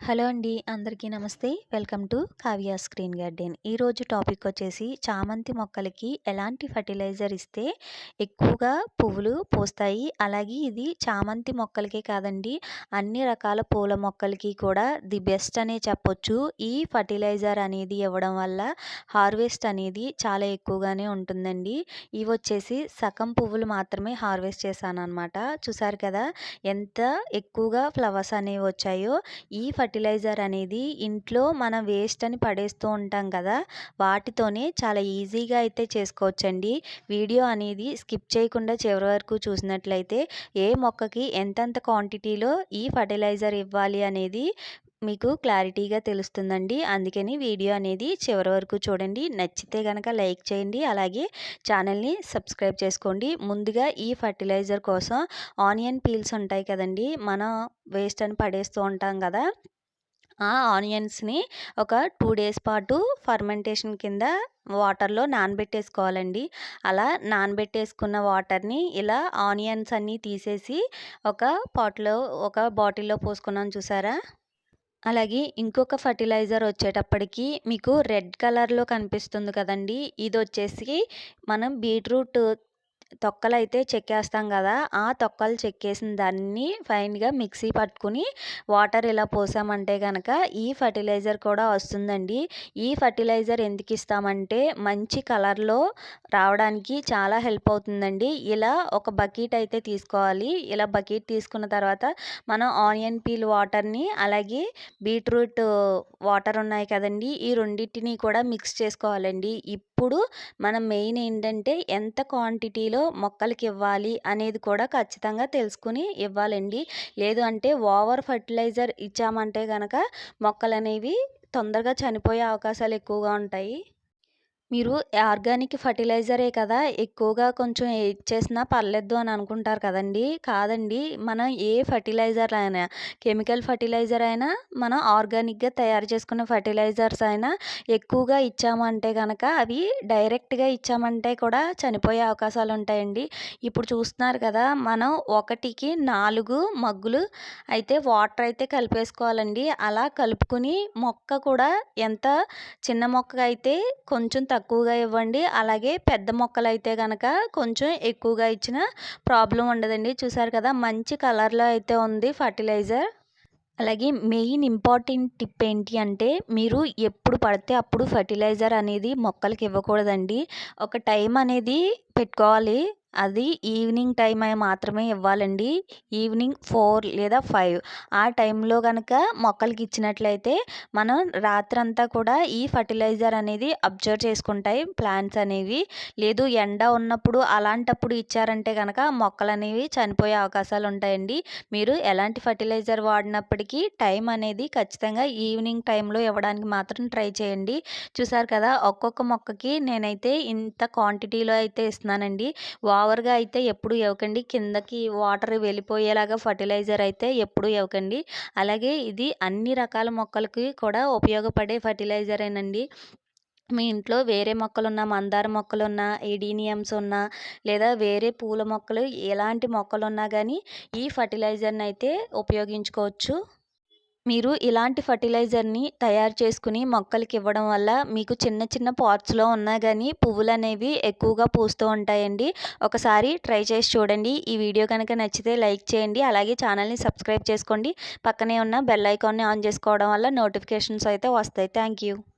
Hello అండి అందరికీ నమస్తే. Welcome to Kavya screen garden. ఈరోజు టాపిక్ వచ్చేసి చామంతి మొక్కలకి ఎలాంటి ఫర్టిలైజర్ ఇస్తే ఎక్కువగా పువ్వులు పూస్తాయి? అలాగే ఇది చామంతి మొక్కలకే కాదండి అన్ని రకాల పూల మొక్కలకి కూడా ది బెస్ట్ అనే చెప్పొచ్చు. ఈ ఫర్టిలైజర్ అనేది ఇవ్వడం వల్ల హార్వెస్ట్ అనేది చాలా ఎక్కువగానే ఉంటుందండి. ఇవి వచ్చేసి సగం పువ్వులు మాత్రమే హార్వెస్ట్ చేశాను అనమాట చూసారు కదా ఎంత ఎక్కువగా ఫ్లవర్స్ అనేవి వచ్చాయో ఈ ఫర్టిలైజర్ అనేది ఇంట్లో మనం వేస్ట్ అని పడేస్తూ ఉంటాం కదా వాటితోనే చాలా ఈజీగా అయితే చేసుకోవచ్చండి. వీడియో అనేది స్కిప్ చేయకుండా చివరి వరకు చూసినట్లయితే ఏ మొక్కకి ఎంతెంత క్వాంటిటీలో ఈ ఫర్టిలైజర్ ఇవ్వాలి అనేది మీకు క్లారిటీగా తెలుస్తుందండి. అందుకని వీడియో అనేది చివరి వరకు చూడండి. నచ్చితే కనుక లైక్ చేయండి. అలాగే ఛానల్ని సబ్స్క్రైబ్ చేసుకోండి. ముందుగా ఈ ఫర్టిలైజర్ కోసం ఆనియన్ పీల్స్ ఉంటాయి కదండి. మనం వేస్ట్ అని పడేస్తూ ఉంటాం కదా. ఆ ఆనియన్స్ని ఒక టూ డేస్ పాటు ఫర్మెంటేషన్ కింద వాటర్లో నానబెట్టేసుకోవాలండి. అలా నానబెట్టేసుకున్న వాటర్ని ఇలా ఆనియన్స్ అన్నీ తీసేసి ఒక పాట్లో ఒక బాటిల్లో పోసుకున్నాం చూసారా? అలాగే ఇంకొక ఫర్టిలైజర్ వచ్చేటప్పటికి మీకు రెడ్ కలర్లో కనిపిస్తుంది కదండి. ఇది వచ్చేసి మనం బీట్రూట్ తొక్కలు అయితే చెక్కేస్తాం కదా ఆ తొక్కలు చెక్కేసిన దాన్ని ఫైన్గా మిక్సీ పట్టుకుని వాటర్ ఇలా పోసామంటే కనుక ఈ ఫర్టిలైజర్ కూడా వస్తుందండి. ఈ ఫర్టిలైజర్ ఎందుకు ఇస్తామంటే మంచి కలర్లో రావడానికి చాలా హెల్ప్ అవుతుందండి. ఇలా ఒక బకెట్ అయితే తీసుకోవాలి. ఇలా బకెట్ తీసుకున్న తర్వాత మనం ఆనియన్ పీల్ వాటర్ని అలాగే బీట్రూట్ వాటర్ ఉన్నాయి కదండి ఈ రెండింటిని కూడా మిక్స్ చేసుకోవాలండి. ఇప్పుడు మనం మెయిన్ ఏంటంటే ఎంత క్వాంటిటీలో మొక్కలకి ఇవ్వాలి అనేది కూడా ఖచ్చితంగా తెలుసుకుని ఇవ్వాలండి. లేదు అంటే ఓవర్ ఫర్టిలైజర్ ఇచ్చామంటే కనుక మొక్కలు అనేవి తొందరగా చనిపోయే అవకాశాలు ఎక్కువగా ఉంటాయి. మీరు ఆర్గానిక్ ఫర్టిలైజరే కదా ఎక్కువగా కొంచెం ఇచ్చేసినా పర్లేదు అని అనుకుంటారు కదండి. కాదండి మనం ఏ ఫర్టిలైజర్ అయినా కెమికల్ ఫర్టిలైజర్ అయినా మనం ఆర్గానిక్గా తయారు చేసుకున్న ఫర్టిలైజర్స్ అయినా ఎక్కువగా ఇచ్చామంటే కనుక అవి డైరెక్ట్గా ఇచ్చామంటే కూడా చనిపోయే అవకాశాలు ఉంటాయండి ఇప్పుడు చూస్తున్నారు కదా మనం ఒకటికి నాలుగు మగ్గులు అయితే వాటర్ అయితే కలిపేసుకోవాలండి. అలా కలుపుకుని మొక్క కూడా ఎంత చిన్న మొక్క అయితే కొంచెం తక్కువ తక్కువగా ఇవ్వండి. అలాగే పెద్ద మొక్కలు అయితే కనుక కొంచెం ఎక్కువగా ఇచ్చిన ప్రాబ్లం ఉండదండి. చూసారు కదా మంచి కలర్లో అయితే ఉంది ఫర్టిలైజర్. అలాగే మెయిన్ ఇంపార్టెంట్ టిప్ ఏంటి అంటే మీరు ఎప్పుడు పడితే అప్పుడు ఫర్టిలైజర్ అనేది మొక్కలకి ఇవ్వకూడదండి. ఒక టైం అనేది పెట్టుకోవాలి. అది ఈవినింగ్ టైం మాత్రమే ఇవ్వాలండి. ఈవినింగ్ ఫోర్ లేదా ఫైవ్. ఆ టైంలో కనుక మొక్కలకి ఇచ్చినట్లయితే మనం రాత్రంతా కూడా ఈ ఫర్టిలైజర్ అనేది అబ్జర్వ్ చేసుకుంటాయి ప్లాంట్స్ అనేవి. లేదు ఎండ ఉన్నప్పుడు అలాంటప్పుడు ఇచ్చారంటే కనుక మొక్కలు అనేవి చనిపోయే అవకాశాలు ఉంటాయండి. మీరు ఎలాంటి ఫర్టిలైజర్ వాడినప్పటికీ టైం అనేది ఖచ్చితంగా ఈవినింగ్ టైంలో ఇవ్వడానికి మాత్రం ట్రై చేయండి. చూసారు కదా ఒక్కొక్క మొక్కకి నేనైతే ఇంత క్వాంటిటీలో అయితే చేస్తున్నానండి. ఓవర్గా అయితే ఎప్పుడు ఇవ్వకండి. కిందకి వాటర్ వెళ్ళిపోయేలాగా ఫర్టిలైజర్ అయితే ఎప్పుడు ఇవ్వకండి. అలాగే ఇది అన్ని రకాల మొక్కలకి కూడా ఉపయోగపడే ఫర్టిలైజరేనండి. మీ ఇంట్లో వేరే మొక్కలున్నా మందార మొక్కలున్నా ఎడీనియమ్స్ ఉన్న లేదా వేరే పూల మొక్కలు ఎలాంటి మొక్కలు ఉన్నా కానీ ఈ ఫర్టిలైజర్ని అయితే ఉపయోగించుకోవచ్చు. మీరు ఇలాంటి ఫర్టిలైజర్ని తయారు చేసుకుని మొక్కలకి ఇవ్వడం వల్ల మీకు చిన్న చిన్న పాట్స్లో ఉన్నా కానీ పువ్వులు అనేవి ఎక్కువగా పూస్తూ ఉంటాయండి. ఒకసారి ట్రై చేసి చూడండి. ఈ వీడియో కనుక నచ్చితే లైక్ చేయండి. అలాగే ఛానల్ని సబ్స్క్రైబ్ చేసుకోండి. పక్కనే ఉన్న బెల్ ఐకాన్ని ఆన్ చేసుకోవడం వల్ల నోటిఫికేషన్స్ అయితే వస్తాయి. Thank you